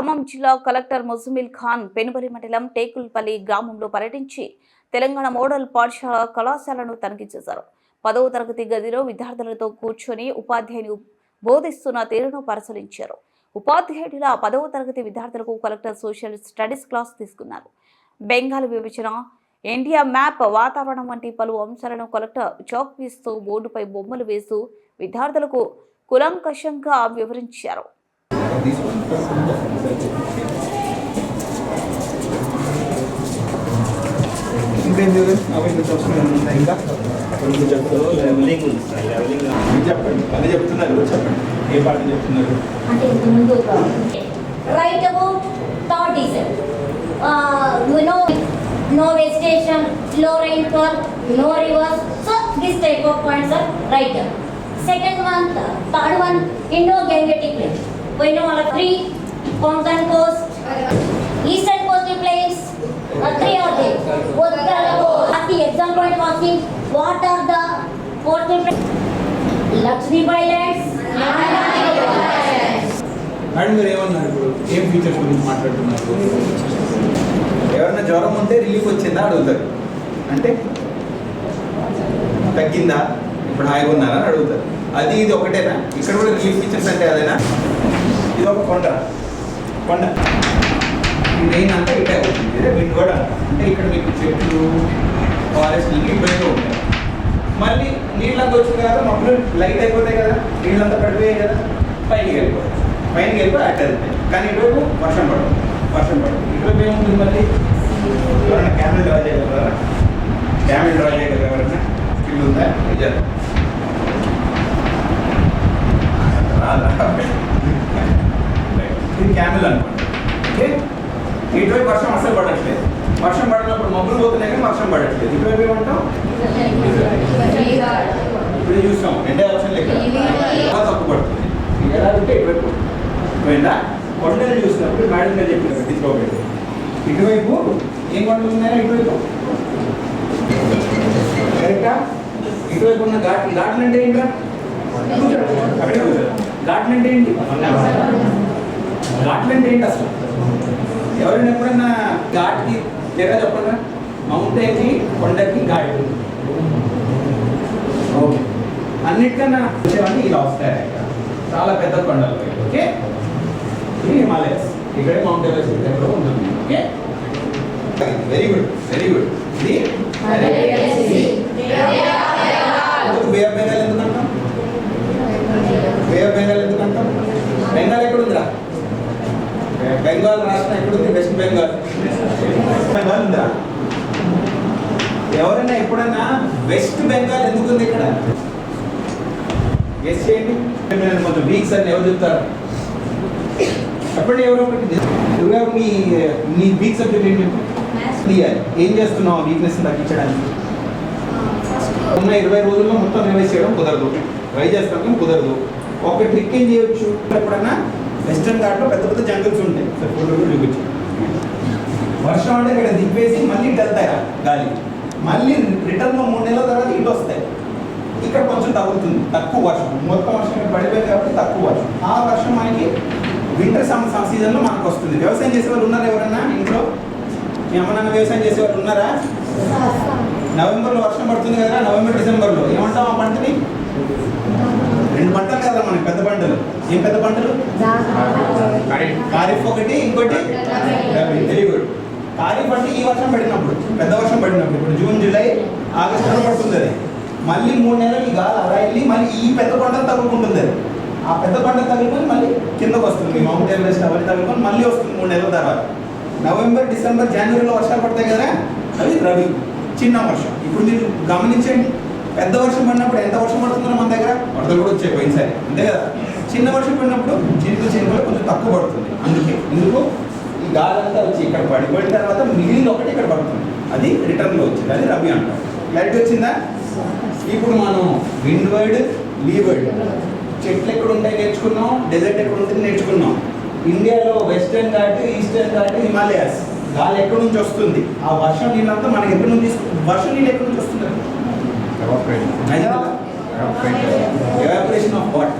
ఖమ్మం జిల్లా కలెక్టర్ ముజమిల్ ఖాన్ పెనుబలి మండలం టేకుల్పల్లి గ్రామంలో పర్యటించి తెలంగాణ మోడల్ పాఠశాల కళాశాలను తనిఖీ చేశారు. పదవ తరగతి గదిలో విద్యార్థులతో కూర్చొని ఉపాధ్యాయుని బోధిస్తున్న తీరును పరిశీలించారు. ఉపాధ్యాయుడిల పదవ తరగతి విద్యార్థులకు కలెక్టర్ సోషల్ స్టడీస్ క్లాస్ తీసుకున్నారు. బెంగాల్ విభజన ఇండియా మ్యాప్ వాతావరణం వంటి పలు అంశాలను కలెక్టర్ చాక్ పీస్తో బోర్డుపై బొమ్మలు వేస్తూ విద్యార్థులకు కులంకషంగా వివరించారు. ఇంకేం చూడండి అవి కొంచెం అవసరం ఉన్నాయి ఇంకా కొన్ని చెప్తారు లెవెలింగ్ ఉంది సార్ లెవెలింగ్ మీరు చెప్పండి అదే చెప్తున్నారు చెప్పండి ఏ పాట చెప్తున్నారు అంటే ఇంతకు ముందు ఒక right about Thar desert you know no vegetation లో rainfall no rivers so this type of points are right second one third one Indo Gangetic పోయిన వాళ్ళ three Konkan coast eastern coastal plains three are they the exam point asking what are the coastal plains Lakshmi Islands madam మీరు ఏమన్నారు ఇప్పుడు? ఏం features గురించి మాట్లాడుతున్నారు? ఎవరైనా జ్వరం ఉంటే రిలీఫ్ వచ్చిందా అడుగుతారు. అంటే తగ్గిందా? ఇప్పుడు హాయిగా ఉన్నారా అని అడుగుతారు. అది ఇది ఒకటేనా? ఇక్కడ కూడా రిలీఫ్ ఫీచర్స్ అంటే అదేనా? ఇది ఒక కొండ. కొండ మెయిన్ అంతా ఇటే అవుతుంది. ఇదే విండ్ కూడా అంటే. ఇక్కడ మీకు చెట్లు ఫారెస్ట్ ఇబ్బందిగా ఉంటాయి. మళ్ళీ నీళ్ళంతా వచ్చింది కదా మబ్బులు లైట్ అయిపోతాయి కదా. నీళ్ళంతా పడిపోయాయి కదా. పైకి వెళ్ళిపోవచ్చు పైకి వెళ్ళిపోయి అట్ట వెళ్తాయి. కానీ ఇటువైపు వర్షం పడదు. వర్షం పడదు. ఇటువైపు ఏముంటుంది మళ్ళీ? ఎవరైనా క్యామెల్ డ్రా చేయగలరా? క్యామెల్ డ్రా చేయగలరా ఎవరైనా? స్కిల్ ఉందా? నిజాలు ఇది క్యామెల్ అనుకోండి ఓకే ఇటువైపు వర్షం అసలు పడట్లేదు. వర్షం పడినప్పుడు మబ్బులు పోతున్నాయి కానీ వర్షం పడట్లేదు. ఇటువైపు ఏమంటాం ఇప్పుడు చూసాం రెండే ఆప్షన్ లెక్క చాలా తప్పు పడుతుంది. ఎలా ఉంటే ఇటువైపు పోయిందా? కొండలు చూసినప్పుడు మేడం గారు చెప్పిన తీసుకోబెట్టి ఇటువైపు ఏం కొండలు ఉన్నాయా ఇటువైపు. కరెక్టా ఇటువైపు ఉన్న ఘాట్ ఘాట్లు అంటే ఏంటా ఘాట్లు అంటే ఏంటి? ఘాట్లు అంటే ఏంటి అసలు? ఎవరైనా ఎప్పుడన్నా ఘాట్కి తెర చెప్పండి మౌంటైన్కి కొండకి ఘాట్. ఓకే. అన్నిటికన్నా వచ్చేవన్నీ ఇలా వస్తాయి చాలా పెద్ద కొండలు ఓకే? ఇది హిమాలయస్. ఇక్కడే మౌంట్ ఎవరెస్ట్ దగ్గర ఉంటుంది okay? Very good very good ఇది? బే ఆఫ్ బెంగాల్ ఎందుకు అంటాం బే ఆఫ్ బెంగాల్ ఎందుకు అంటాం బెంగాల్ ఎక్కడ ఉందిరా బెంగాల్ రాష్ట్రం ఎక్కడుంది వెస్ట్ బెంగాల్ బెంగాల్ ఉందా? ఎవరైనా ఎప్పుడైనా వెస్ట్ బెంగాల్ ఎందుకు ఉంది ఇక్కడ? గెస్ చేయండి. కొంచెం వీక్స్ అని ఎవరు చెప్తారు? చెప్పండి ఎవరో ఒకటి. ఎవరు మీ మీ వీక్ సబ్జెక్ట్ ఏంటి క్లియర్ ఏం చేస్తున్నావు వీక్నెస్ తగ్గించడానికి? ఉన్న ఇరవై రోజుల్లో మొత్తం రివైజ్ చేయడం కుదరదు. ట్రై చేస్తాం కుదరదు. ఒక ట్రిక్ ఏం చేయొచ్చు? ఎప్పుడన్నా వెస్టర్న్ ఘాట్లో పెద్ద పెద్ద జంగల్స్ ఉంటాయి. సార్ ఫోటో కూడా వర్షం అంటే ఇక్కడ దింపేసి మళ్ళీ ఇటు వెళ్తాయి గాలి. మళ్ళీ రిటర్న్లో మూడు నెలల తర్వాత ఇటు వస్తాయి. ఇక్కడ కొంచెం తగ్గుతుంది. తక్కువ వర్షం. మొత్తం వర్షం ఇక్కడ పడిపోయింది కాబట్టి తక్కువ వర్షం. ఆ వర్షం మనకి వింటర్ సమ్ సీజన్లో మనకు వస్తుంది. వ్యవసాయం చేసే వాళ్ళు ఉన్నారా ఎవరన్నా ఇంట్లో? మీ అమ్మ నాన్న వ్యవసాయం చేసే వాళ్ళు ఉన్నారా? నవంబర్లో వర్షం పడుతుంది కదా నవంబర్ డిసెంబర్లో. ఏమంటాం ఆ పంటని? రెండు పంటలు కదా మనకి పెద్ద పంటలు. ఏం పెద్ద పంటలు? ఖరీఫ్. ఒకటి ఇంకోటి? ఖరీఫ్ అంటే ఈ వర్షం పడినప్పుడు పెద్ద వర్షం పడినప్పుడు ఇప్పుడు జూన్ జూలై ఆగస్టులో పడుతుంది అది మళ్ళీ మూడు నెలలు ఈ గాలి అలా వెళ్ళి మళ్ళీ ఈ పెద్ద పంటలు తగులుకుంటుంది. అది ఆ పెద్ద పంట తగులుకొని మళ్ళీ కిందకు వస్తుంది మౌంట్ ఎవరెస్ట్ అవన్నీ తగులుకొని మళ్ళీ వస్తుంది మూడు నెలల తర్వాత. నవంబర్ డిసెంబర్ జనవరిలో వర్షాలు పడతాయి కదా అవి రవి చిన్న వర్షం. ఇప్పుడు మీరు గమనించండి పెద్ద వర్షం పడినప్పుడు ఎంత వర్షం పడుతుందో మన దగ్గర? వరదలు కూడా వచ్చాయి సరే అంతే కదా? చిన్న వర్షం పడినప్పుడు చిన్న చిన్న కొంచెం తక్కువ పడుతుంది. అందుకే ఎందుకు? గాలంతా వచ్చి ఇక్కడ పడిపోయిన తర్వాత మిగిలిన ఒకటి ఇక్కడ పడుతుంది. అది రిటర్న్లో వచ్చింది. అది రవి అంటాం. క్లారిటీ వచ్చిందా? ఇప్పుడు మనం విండ్ వర్డ్ వైడ్ చెట్లు ఎక్కడ ఉంటాయి నేర్చుకున్నాం? డెజర్ట్ ఎక్కడ ఉంటుంది నేర్చుకున్నాం. ఇండియాలో వెస్టర్న్ ఘాట్ ఈస్టర్న్ ఘాట్ హిమాలయాస్ గాలి ఎక్కడి నుంచి వస్తుంది? ఆ వర్షం నీళ్ళంతా మనకి ఎక్కడి నుంచి వర్షం నీళ్ళు ఎక్కడి నుంచి వస్తుంది? Evaporation of what